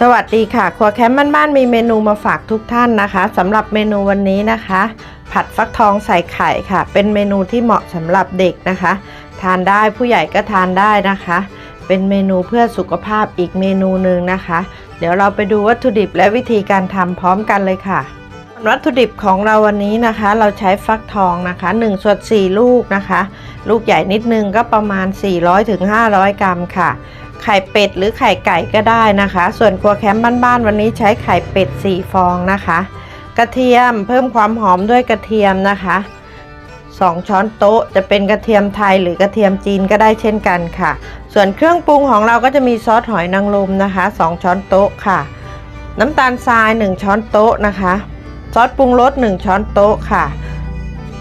สวัสดีค่ะ ครัวแคมป์บ้านๆมีเมนูมาฝากทุกท่านนะคะสำหรับเมนูวันนี้นะคะ ผัดฟักทองใส่ไข่ค่ะ เป็นเมนูที่เหมาะสำหรับเด็กนะคะ ทานได้ผู้ใหญ่ก็ทานได้นะคะ เป็นเมนูเพื่อสุขภาพอีกเมนูหนึ่งนะคะ เดี๋ยวเราไปดูวัตถุดิบและวิธีการทำพร้อมกันเลยค่ะ วัตถุดิบของเราวันนี้นะคะ เราใช้ฟักทองนะคะ1ส่วน4ลูกนะคะ ลูกใหญ่นิดนึงก็ประมาณ 400-500 กรัมค่ะ ไข่เป็ดหรือไข่ไก่ก็ได้นะคะ ส่วนครัวแคมป์บ้านๆวันนี้ใช้ไข่เป็ด 4 ฟองนะคะ กระเทียมเพิ่มความหอมด้วยกระเทียมนะคะ2 ช้อนโต๊ะจะเป็นกระเทียมไทยหรือกระเทียมจีนก็ได้เช่นกันค่ะ ส่วนเครื่องปรุงของเราก็จะมีซอสหอยนางรมนะคะ 2 ช้อนโต๊ะค่ะ น้ำตาลทราย 1 ช้อนโต๊ะนะคะ ซอสปรุงรส 1 ช้อนโต๊ะค่ะ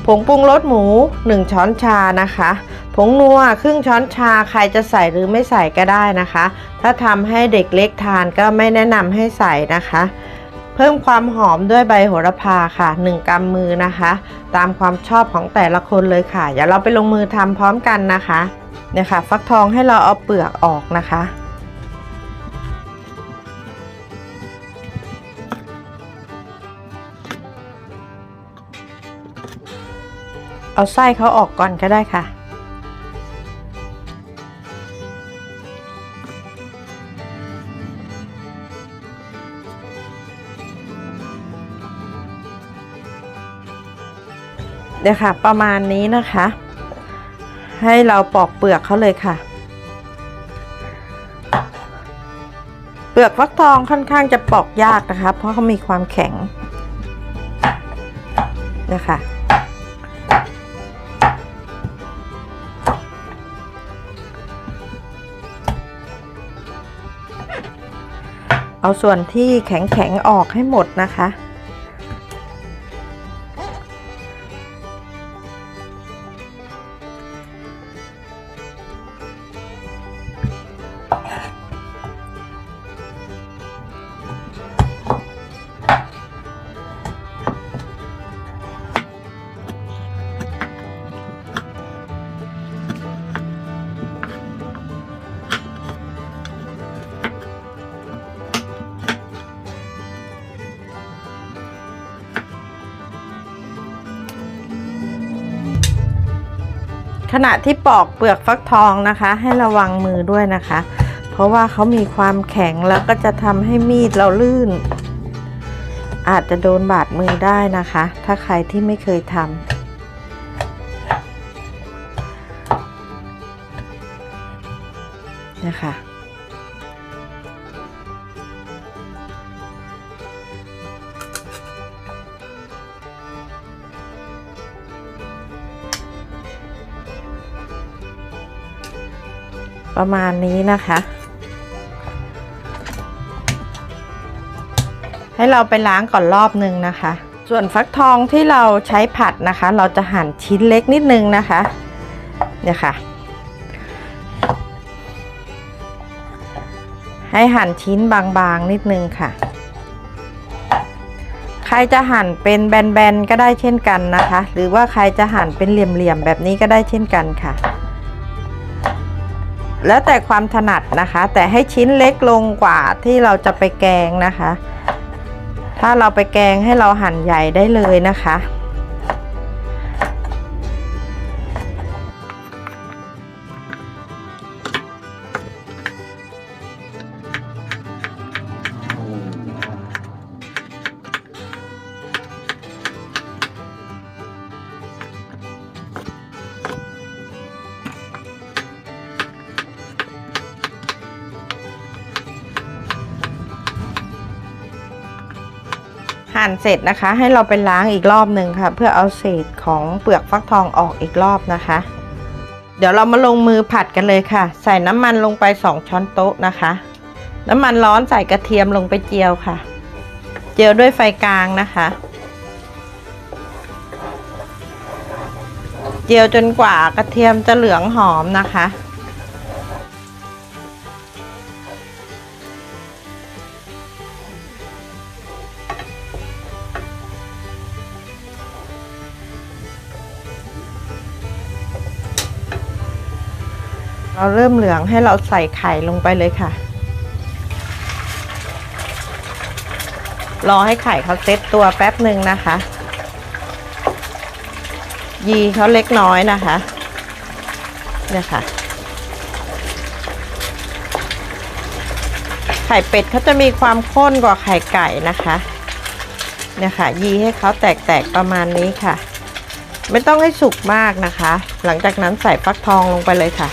ผงปรุงรสหมู 1 ช้อนชานะคะ ผงนัวครึ่งช้อนชาใครจะใส่หรือไม่ใส่ก็ได้นะคะ ถ้าทำให้เด็กเล็กทานก็ไม่แนะนำให้ใส่นะคะ เพิ่มความหอมด้วยใบโหระพาค่ะ 1กำมือนะคะ ตามความชอบของแต่ละคนเลยค่ะเดี๋ยวเราไปลงมือทำพร้อมกันนะคะเนี่ยค่ะ ฟักทองให้เราเอาเปลือกออกนะคะเอาไส้เขาออกก่อนก็ได้ค่ะ เดียวค่ะ ประมาณนี้นะคะ ให้เราปอกเปลือกเขาเลยค่ะ เปลือกฟักทองค่อนข้างจะปอกยากนะคะ เพราะเขามีความแข็งนะคะเอาส่วนที่แข็งๆออกให้หมดนะคะ ขณะที่ปอกเปลือกฟักทองนะคะ ให้ระวังมือด้วยนะคะ เพราะว่าเขามีความแข็งแล้วก็จะทำให้มีดเราลื่น อาจจะโดนบาดมือได้นะคะ ถ้าใครที่ไม่เคยทำนะคะ ประมาณนี้นะคะ ให้เราไปล้างก่อนรอบหนึ่งนะคะ ส่วนฟักทองที่เราใช้ผัดนะคะ เราจะหั่นชิ้นเล็กนิดนึงนะคะเนี่ยค่ะ ให้หั่นชิ้นบางๆนิดนึงค่ะ ใครจะหั่นเป็นแบนๆก็ได้เช่นกันนะคะ หรือว่าใครจะหั่นเป็นเหลี่ยมๆแบบนี้ก็ได้เช่นกันค่ะ แล้วแต่ความถนัดนะคะ แต่ให้ชิ้นเล็กลงกว่าที่เราจะไปแกงนะคะ ถ้าเราไปแกงให้เราหั่นใหญ่ได้เลยนะคะั่นเสร็จนะคะ ให้เราไปล้างอีกรอบหนึ่งค่ะ เพื่อเอาเศษของเปลือกฟักทองออกอีกรอบนะคะ เดี๋ยวเรามาลงมือผัดกันเลยค่ะ ใส่น้ำมันลงไป 2 ช้อนโต๊ะนะคะ น้ำมันร้อนใส่กระเทียมลงไปเจียวค่ะ เจียวด้วยไฟกลางนะคะ เจียวจนกว่ากระเทียมจะเหลืองหอมนะคะ เราเริ่มเหลืองให้เราใส่ไข่ลงไปเลยค่ะ รอให้ไข่เขาเซตตัวแป๊บหนึ่งนะคะ ยีเขาเล็กน้อยนะคะเนี่ยค่ะ ไข่เป็ดเขาจะมีความข้นกว่าไข่ไก่นะคะเนี่ยค่ะ ยีให้เขาแตกๆประมาณนี้ค่ะ ไม่ต้องให้สุกมากนะคะ หลังจากนั้นใส่ฟักทองลงไปเลยค่ะ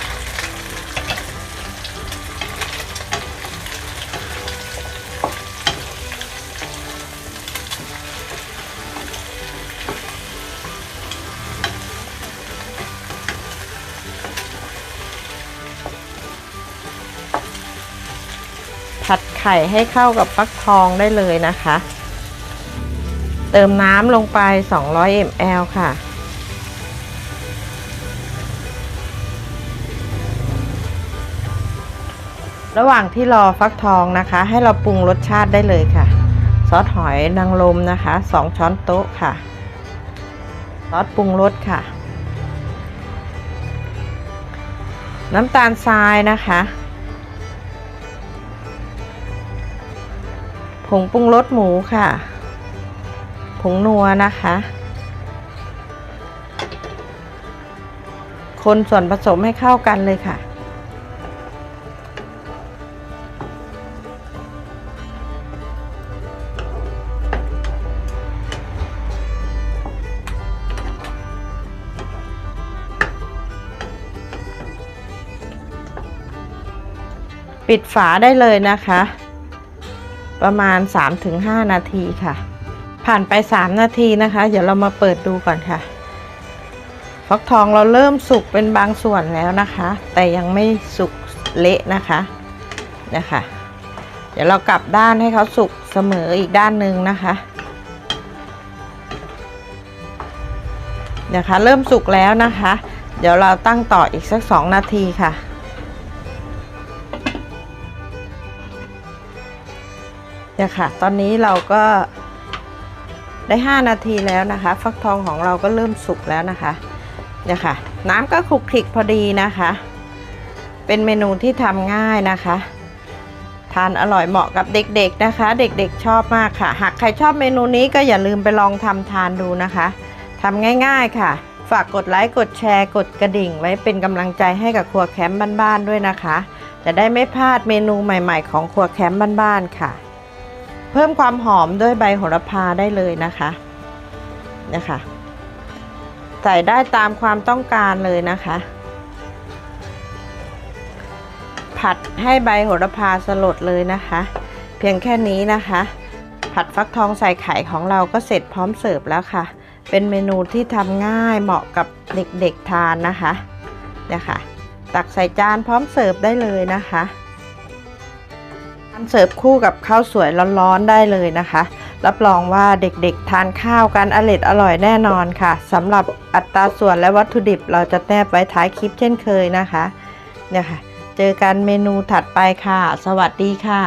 ผัดไข่ให้เข้ากับฟักทองได้เลยนะคะ เติมน้ำลงไป 200 ml ค่ะ ระหว่างที่รอฟักทองนะคะ ให้เราปรุงรสชาติได้เลยค่ะ ซอสหอยนางรมนะคะ 2 ช้อนโต๊ะค่ะ ซอสปรุงรสค่ะ น้ำตาลทรายนะคะ งปรุงรสหมูค่ะ ผงนัวนะคะ คนส่วนผสมให้เข้ากันเลยค่ะ ปิดฝาได้เลยนะคะ ประมาณ 3-5 นาทีค่ะ ผ่านไป 3 นาทีนะคะ เดี๋ยวเรามาเปิดดูก่อนค่ะ ฟักทองเราเริ่มสุกเป็นบางส่วนแล้วนะคะ แต่ยังไม่สุกเละนะคะนะคะ เดี๋ยวเรากลับด้านให้เขาสุกเสมออีกด้านหนึ่งนะคะนะคะ เริ่มสุกแล้วนะคะ เดี๋ยวเราตั้งต่ออีกสัก 2 นาทีค่ะ เนี่ยค่ะ ตอนนี้เราก็ได้ 5 นาทีแล้วนะคะ ฟักทองของเราก็เริ่มสุกแล้วนะคะเนี่ยค่ะ น้ำก็คลุกคลิกพอดีนะคะ เป็นเมนูที่ทำง่ายนะคะ ทานอร่อยเหมาะกับเด็กๆนะคะ เด็กๆชอบมากค่ะ หากใครชอบเมนูนี้ก็อย่าลืมไปลองทำทานดูนะคะทำง่ายๆค่ะ ฝากกดไลค์ กดแชร์ กดกระดิ่ง ไว้เป็นกำลังใจให้กับครัวแคมป์บ้านๆด้วยนะคะ จะได้ไม่พลาดเมนูใหม่ๆ ของครัวแคมป์บ้านๆค่ะ เพิ่มความหอมด้วยใบโหระพาได้เลยนะคะนะคะใส่ได้ตามความต้องการเลยนะคะ ผัดให้ใบโหระพาสลดเลยนะคะ เพียงแค่นี้นะคะ ผัดฟักทองใส่ไข่ของเราก็เสร็จพร้อมเสิร์ฟแล้วค่ะ เป็นเมนูที่ทำง่ายเหมาะกับเด็กๆทานนะคะเนี่ยค่ะตักใส่จานพร้อมเสิร์ฟได้เลยนะคะ เสิร์ฟคู่กับข้าวสวยร้อนๆได้เลยนะคะ รับรองว่าเด็กๆ ทานข้าวกันอร่อยอร่อยแน่นอนค่ะสำหรับอัตราส่วนและวัตถุดิบเราจะแนบไว้ท้ายคลิปเช่นเคยนะคะเนี่ยค่ะ เจอกันเมนูถัดไปค่ะ สวัสดีค่ะ